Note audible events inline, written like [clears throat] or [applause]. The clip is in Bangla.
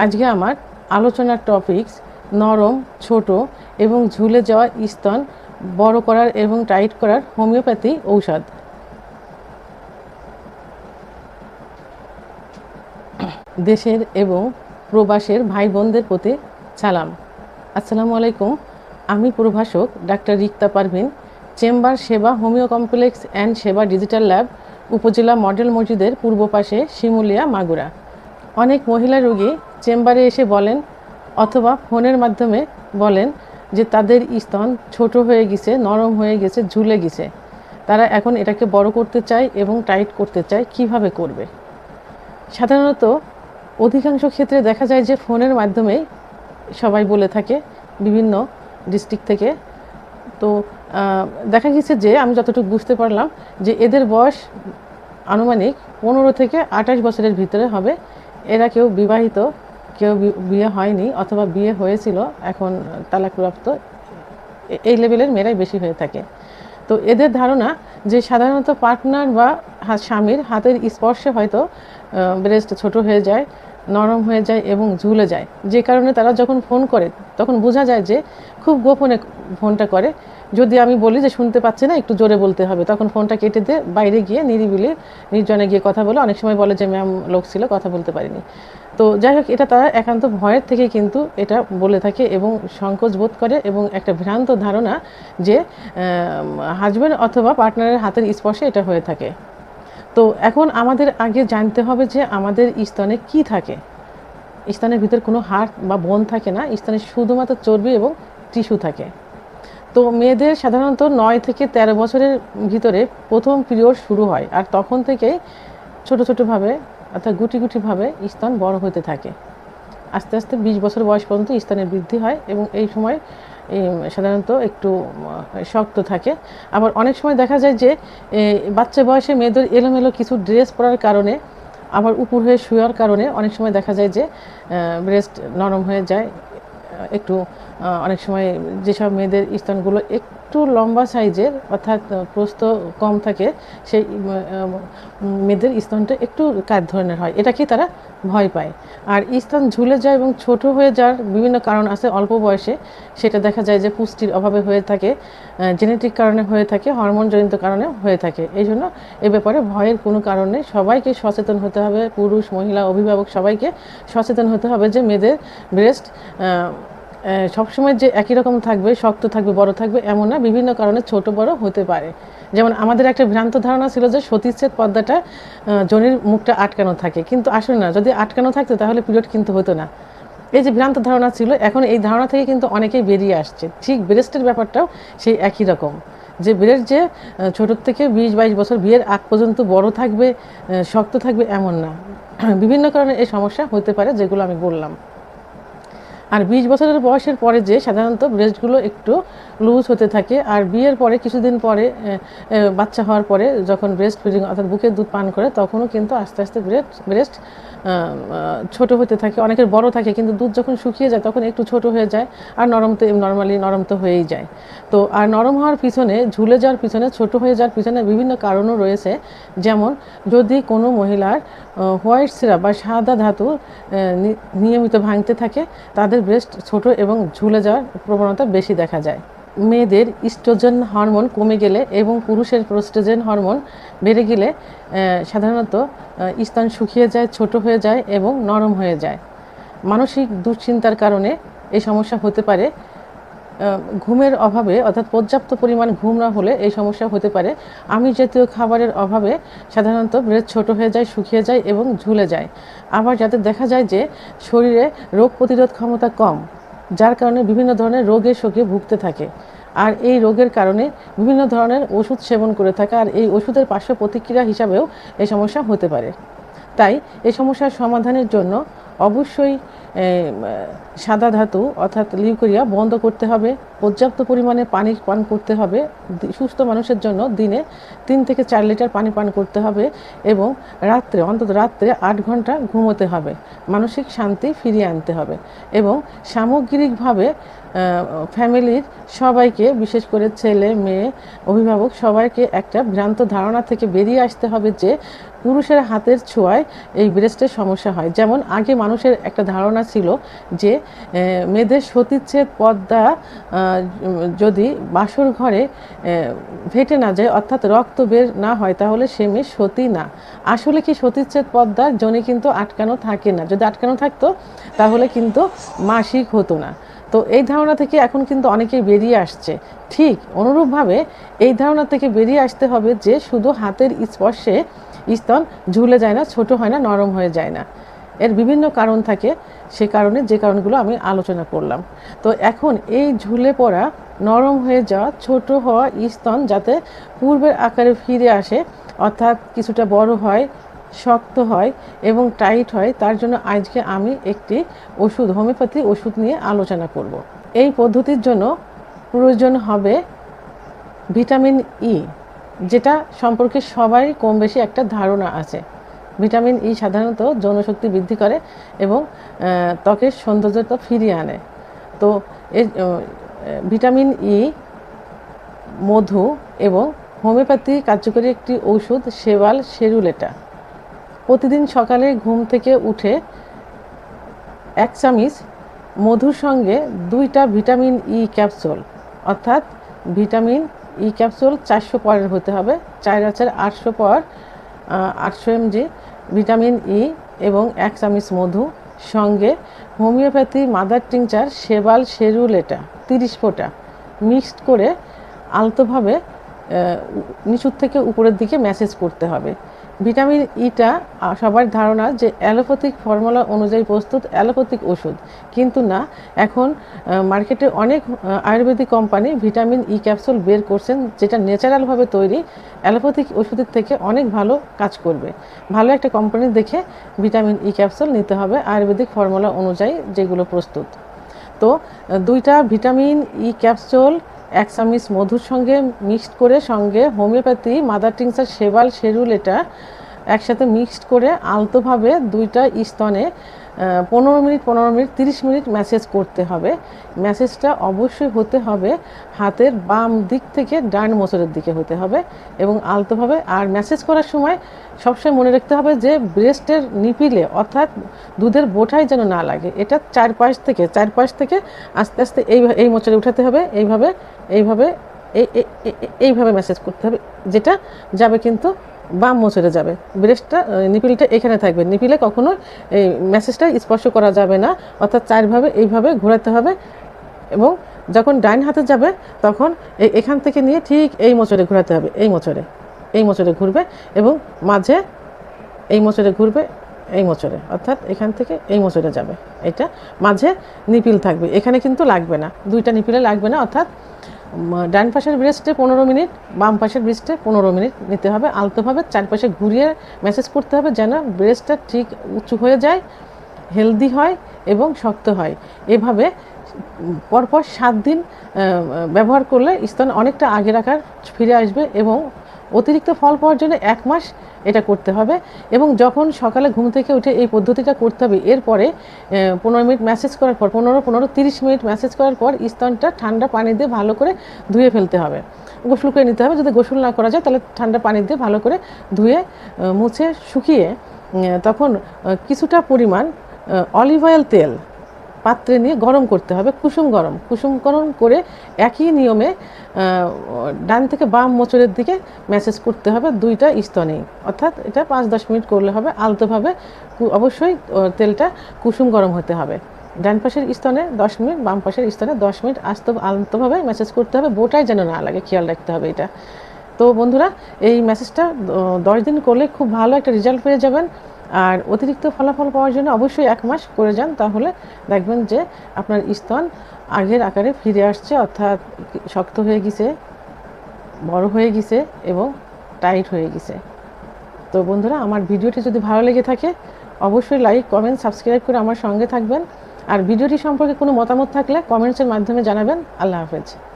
আজকে আমার আলোচনার টপিকস নরম, ছোট এবং ঝুলে যাওয়া স্তন, বড় করার এবং টাইট করার হোমিওপ্যাথি ঔষধ। দেশের এবং প্রবাসের ভাই বোনদের প্রতি সালাম। আসসালামু আলাইকুম, আমি প্রভাষক doctor Rikta Parvin, chamber Seba homeo complex and Seba digital lab উপজেলা মডেল মসজিদের পূর্ব পাশে শিমুলিয়া মাগুরা। অনেক মহিলা রোগী চেম্বারে এসে বলেন অথবা ফোনের মাধ্যমে বলেন যে তাদের স্তন ছোট হয়ে গেছে, নরম হয়ে গেছে, ঝুলে গেছে। তারা এখন এটাকে বড় করতে চায় এবং টাইট করতে চায়, কীভাবে করবে? সাধারণত অধিকাংশ ক্ষেত্রে দেখা যায় যে ফোনের মাধ্যমেই সবাই বলে থাকে, বিভিন্ন ডিস্ট্রিক্ট থেকে। তো দেখা গেছে যে আমি যতটুকু বুঝতে পারলাম যে এদের বয়স আনুমানিক পনেরো থেকে আঠাশ বছরের ভিতরে হবে। এরা কেউ বিবাহিত কেউ বিয়ে হয়নি অথবা বিয়ে হয়েছিল, এখন তালাকপ্রাপ্ত। এই লেভেলের মেয়েরাই বেশি হয়ে থাকে। তো এদের ধারণা যে সাধারণত পার্টনার বা স্বামীর হাতের স্পর্শে হয়তো ব্রেস্ট ছোট হয়ে যায়, নরম হয়ে যায় এবং ঝুলে যায়। যে কারণে তারা যখন ফোন করে, তখন বোঝা যায় যে খুব গোপনে ফোনটা করে। যদি আমি বলি যে শুনতে পাচ্ছি না, একটু জোরে বলতে হবে। তখন ফোনটা কেটে দিয়ে বাইরে গিয়ে নিরিবিলি নির্জনে গিয়ে কথা বলে। অনেক সময় বলে যে, ম্যাম, লোক ছিল, কথা বলতে পারিনি। তো যাই হোক, এটা তারা একান্ত ভয়ের থেকে কিন্তু এটা বলে থাকে এবং সংকোচ বোধ করে এবং একটা ভ্রান্ত ধারণা যে হাজব্যান্ড অথবা পার্টনারের হাতের স্পর্শে এটা হয়ে থাকে। তো এখন আমাদের আগে জানতে হবে যে আমাদের স্তনে কি থাকে। স্তনের ভিতর কোনো হাড় বা বোন থাকে না, স্তনে শুধুমাত্র চর্বি এবং টিস্যু থাকে। তো মেয়েদের সাধারণত নয় থেকে তেরো বছরের ভিতরে প্রথম পিরিয়ড শুরু হয় আর তখন থেকেই ছোট ছোটোভাবে অর্থাৎ গুটি গুটিভাবে স্তন বড় হতে থাকে। আস্তে আস্তে বিশ বছর বয়স পর্যন্ত স্তনের বৃদ্ধি হয় এবং এই সময় সাধারণত একটু শক্ত থাকে। আবার অনেক সময় দেখা যায় যে বাচ্চা বয়সে মেয়েদের এলোমেলো কিছু ড্রেস পরার কারণে, আবার উপর হয়ে শুয়ার কারণে অনেক সময় দেখা যায় যে ব্রেস্ট নরম হয়ে যায়, একটু অনেক সময় যেসব মেয়েদের স্তনগুলো একটু লম্বা সাইজের অর্থাৎ আহ, প্রস্থ কম থাকে সেই মেয়েদের স্তনটা একটু কাত ধরনের হয়। এটাকে তারা ভয় পায়। আর স্তন ঝুলে যায় এবং ছোট হয়ে যাওয়ার বিভিন্ন কারণ আছে অল্প বয়সে। সেটা দেখা যায় যে পুষ্টির অভাবে হয়ে থাকে জেনেটিক কারণে হয়ে থাকে হরমোনজনিত কারণে হয়ে থাকে। এই জন্য এ ব্যাপারে ভয়ের কোনো কারণে সবাইকে সচেতন হতে হবে। পুরুষ মহিলা অভিভাবক সবাইকে সচেতন হতে হবে যে মেয়েদের ব্রেস্ট সবসময় যে একই রকম থাকবে, শক্ত থাকবে, বড় থাকবে, এমন না। বিভিন্ন কারণে ছোট, বড় হতে পারে। যেমন আমাদের একটা ভ্রান্ত ধারণা ছিল যে সতীচ্ছেদ পর্দাটা জনির মুখটা আটকানো থাকে। কিন্তু আসলে না, যদি আটকানো থাকতো তাহলে পিরিয়ড কিন্তু হতো না। এই যে ভ্রান্ত ধারণা ছিল, এখন এই ধারণা থেকে কিন্তু অনেকেই বেরিয়ে আসছে। ঠিক ব্রেস্টের ব্যাপারটাও সেই একই রকম। যে ব্রেস্ট যে ছোটোর থেকে বিশ, বাইশ বছর বিয়ের আগ পর্যন্ত বড় থাকবে শক্ত থাকবে, এমন না। [clears throat] বিভিন্ন কারণে এই সমস্যা হতে পারে, যেগুলো আমি বললাম। আর বিশ বছরের বয়সের পরে যে সাধারণত ব্রেস্টগুলো একটু লুজ হতে থাকে, আর বিয়ের পরে, কিছুদিন পরে বাচ্চা হওয়ার পরে যখন ব্রেস্ট ফিডিং অর্থাৎ বুকের দুধ পান করে, তখনও কিন্তু আস্তে আস্তে ব্রেস্ট ব্রেস্ট ছোট হতে থাকে, অনেকের বড় থাকে, কিন্তু দুধ যখন শুকিয়ে যায়, তখন একটু ছোট হয়ে যায়, আর নরম তো নর্মালি নরম তো হয়েই যায়। তো, আর নরম হওয়ার পিছনে, ঝুলে যাওয়ার পিছনে, ছোট হয়ে যাওয়ার পিছনে বিভিন্ন কারণও রয়েছে। যেমন, যদি কোনো মহিলার হোয়াইট সিরাপ বা সাদা ধাতু নিয়মিত ভাঙতে থাকে, তাদের ব্রেস্ট ছোট এবং ঝুলে যাওয়ার প্রবণতা বেশি দেখা যায়। মেয়েদের ইস্ট্রোজেন হরমোন কমে গেলে এবং পুরুষের প্রোস্ট্রোজেন হরমোন বেড়ে গেলে সাধারণত স্তন শুকিয়ে যায়, ছোট হয়ে যায় এবং নরম হয়ে যায়। মানসিক দুশ্চিন্তার কারণে এই সমস্যা হতে পারে। ঘুমের অভাবে অর্থাৎ পর্যাপ্ত পরিমাণ ঘুম না হলে এই সমস্যা হতে পারে। আমিষ জাতীয় খাবারের অভাবে সাধারণত ব্রেস্ট ছোট হয়ে যায়, শুকিয়ে যায় এবং ঝুলে যায়। আবার যাতে দেখা যায় যে, শরীরে রোগ প্রতিরোধ ক্ষমতা কম। যার কারণে বিভিন্ন ধরনের রোগে শোকে ভুগতে থাকে। আর এই রোগের কারণে বিভিন্ন ধরনের ওষুধ সেবন করে থাকে আর এই ওষুধের পার্শ্ব প্রতিক্রিয়া হিসাবেও এই সমস্যা হতে পারে। তাই এই সমস্যার সমাধানের জন্য অবশ্যই সাদা ধাতু অর্থাৎ লিউকোরিয়া বন্ধ করতে হবে, পর্যাপ্ত পরিমাণে পানি পান করতে হবে সুস্থ মানুষের জন্য দিনে তিন থেকে চার লিটার পানি পান করতে হবে এবং রাত্রে, অন্তত রাত্রে আট ঘণ্টা ঘুমোতে হবে, মানসিক শান্তি ফিরিয়ে আনতে হবে এবং সামগ্রিকভাবে ফ্যামিলির সবাইকে, বিশেষ করে ছেলে, মেয়ে, অভিভাবক সবাইকে একটা ভ্রান্ত ধারণা থেকে বেরিয়ে আসতে হবে যে পুরুষের হাতের ছোঁয়ায় এই ব্রেস্টের সমস্যা হয়। যেমন আগে মানুষের একটা ধারণা ছিল যে মেয়েদের সতীচ্ছেদ পদ্মা যদি বাসর ঘরে ফেটে না যায়, অর্থাৎ রক্ত বের না হয়, তাহলে সে মেয়ে সতী না। আসলে কি সতীচ্ছেদ পদ্মার জনে কিন্তু আটকানো থাকে না। যদি আটকানো থাকতো, তাহলে কিন্তু মাসিক হতো না। তো এই ধারণা থেকে এখন কিন্তু অনেকেই বেরিয়ে আসছে। ঠিক অনুরূপভাবে এই ধারণা থেকে বেরিয়ে আসতে হবে যে শুধু হাতের স্পর্শে স্তন ঝুলে যায় না, ছোট হয় না, নরম হয়ে যায় না। এর বিভিন্ন কারণ থাকে, সে কারণে যে কারণগুলো আমি আলোচনা করলাম। তো এখন এই ঝুলে পড়া, নরম হয়ে যাওয়া, ছোট হওয়া স্তন যাতে পূর্বের আকারে ফিরে আসে, অর্থাৎ কিছুটা বড় হয় শক্ত হয় এবং টাইট হয়, তার জন্য আজকে আমি একটি ওষুধ, হোমিওপ্যাথি ওষুধ নিয়ে আলোচনা করব। এই পদ্ধতির জন্য প্রয়োজন হবে ভিটামিন ই যেটা সম্পর্কে সবাই কম বেশি একটা ধারণা আছে। ভিটামিন ই সাধারণত যৌনশক্তি বৃদ্ধি করে এবং ত্বকের সৌন্দর্যতা ফিরিয়ে আনে। তো ভিটামিন ই মধু এবং হোমিওপ্যাথি কার্যকরী একটি ঔষধ সেবাল শেরুলেটা প্রতিদিন সকালে ঘুম থেকে উঠে এক চামিচ মধুর সঙ্গে দুইটা ভিটামিন ই ক্যাপসুল, অর্থাৎ ভিটামিন ই ক্যাপসুল চারশো পরের হতে হবে। চার হাজার আটশো পর আটশো এমজি ভিটামিন ই এবং এক চামিচ মধু, সঙ্গে homeopathy, mother tincture sabal serrulata তিরিশ ফোঁটা মিক্সড করে আলতোভাবে নিচুর থেকে উপরের দিকে ম্যাসেজ করতে হবে। ভিটামিন ইটা সবার ধারণা যে অ্যালোপ্যাথিক ফর্মুলা অনুযায়ী প্রস্তুত অ্যালোপ্যাথিক ওষুধ। কিন্তু না, এখন মার্কেটে অনেক Ayurvedic company vitamin E capsule বের করছেন, যেটা ন্যাচারালভাবে তৈরি অ্যালোপ্যাথিক ওষুধের থেকে অনেক ভালো কাজ করবে। ভালো একটা কোম্পানি দেখে ভিটামিন ই ক্যাপসুল নিতে হবে আয়ুর্বেদিক ফর্মুলা অনুযায়ী যেগুলো প্রস্তুত। তো দুইটা ভিটামিন ই ক্যাপসুল এক চামিচ মধুর সঙ্গে মিক্সড করে সঙ্গে হোমিওপ্যাথি, মাদার টিংসার সেবাল শেরুল এটা একসাথে মিক্সড করে আলতোভাবে দুইটা স্তনে পনেরো মিনিট পনেরো মিনিট, তিরিশ মিনিট ম্যাসেজ করতে হবে। ম্যাসেজটা অবশ্যই হতে হবে হাতের বাম দিক থেকে ডান মোচরের দিকে হতে হবে এবং আলতোভাবে। আর ম্যাসেজ করার সময় সবসময় মনে রাখতে হবে যে ব্রেস্টের নিপিলে অর্থাৎ দুধের বোঠাই যেন না লাগে, এটা চারপাশ থেকে চারপাশ থেকে আস্তে আস্তে এই এই মোচরে উঠাতে হবে, এইভাবে এইভাবে এই এই- এই- এইভাবে মেসেজ করতে হবে, যেটা যাবে কিন্তু বাম মোচরে যাবে। ব্রেস্টটা নিপিলটা এখানে থাকবে। নিপিলে কখনো এই মেসেজটা স্পর্শ করা যাবে না। অর্থাৎ চারভাবে, এইভাবে ঘোরাতে হবে এবং যখন ডাইন হাতে যাবে, তখন এখান থেকে নিয়ে ঠিক এই মোচরে ঘোরাতে হবে। এই মোচরে এই মোচরে ঘুরবে এবং মাঝে এই মোচরে ঘুরবে, এই মোচরে অর্থাৎ এখান থেকে এই মোচরে যাবে। এটা মাঝে নিপিল থাকবে। এখানে কিন্তু লাগবে না। দুইটা নিপিলে লাগবে না। অর্থাৎ ডান পাশের ব্রেস্টে পনেরো মিনিট, বাম পাশের ব্রেস্টে পনেরো মিনিট নিতে হবে। আলতোভাবে চারপাশে ঘুরিয়ে মেসেজ করতে হবে যেন ব্রেস্টটা ঠিক উঁচু হয়ে যায় হেলদি হয় এবং শক্ত হয়। এভাবে পরপর সাত দিন ব্যবহার করলে স্তন অনেকটা আগের আকার ফিরে আসবে এবং অতিরিক্ত ফল পাওয়ার জন্য এক মাস এটা করতে হবে এবং যখন সকালে ঘুম থেকে উঠে এই পদ্ধতিটা করতে হবে, এরপরে পনেরো মিনিট ম্যাসেজ করার পর, পনেরো পনেরো, তিরিশ মিনিট ম্যাসেজ করার পর স্তনটা ঠান্ডা পানি দিয়ে ভালো করে ধুয়ে ফেলতে হবে। গোসল করে নিতে হবে। যদি গোসল না করা যায়, তাহলে ঠান্ডা পানি দিয়ে ভালো করে ধুয়ে মুছে, শুকিয়ে তখন কিছুটা পরিমাণ অলিভ অয়েল তেল পাত্রে নিয়ে গরম করতে হবে, কুসুম গরম। কুসুম গরম করে একই নিয়মে ডান থেকে বাম মোচরের দিকে ম্যাসেজ করতে হবে দুইটা স্তনেই। অর্থাৎ এটা পাঁচ দশ মিনিট করলে হবে, আলতোভাবে অবশ্যই তেলটা কুসুম গরম হতে হবে। ডান পাশের স্তনে দশ মিনিট, বাম পাশের স্তনে দশ মিনিট আস্ত, আলতোভাবে ম্যাসেজ করতে হবে, বোটাই যেন না লাগে, খেয়াল রাখতে হবে এটা। তো বন্ধুরা, এই মেসেজটা দশ দিন করলে খুব ভালো একটা রেজাল্ট পেয়ে যাবেন। আর অতিরিক্ত ফলাফল পাওয়ার জন্য অবশ্যই এক মাস করে যান। তাহলে দেখবেন যে আপনার স্তন আগের আকারে ফিরে আসছে, অর্থাৎ শক্ত হয়ে গেছে, বড় হয়ে গেছে এবং টাইট হয়ে গেছে। তো বন্ধুরা, আমার ভিডিওটি যদি ভালো লেগে থাকে, অবশ্যই লাইক, কমেন্ট, সাবস্ক্রাইব করে আমার সঙ্গে থাকবেন। আর ভিডিওটি সম্পর্কে কোনো মতামত থাকলে কমেন্টসের মাধ্যমে জানাবেন। আল্লাহ হাফেজ।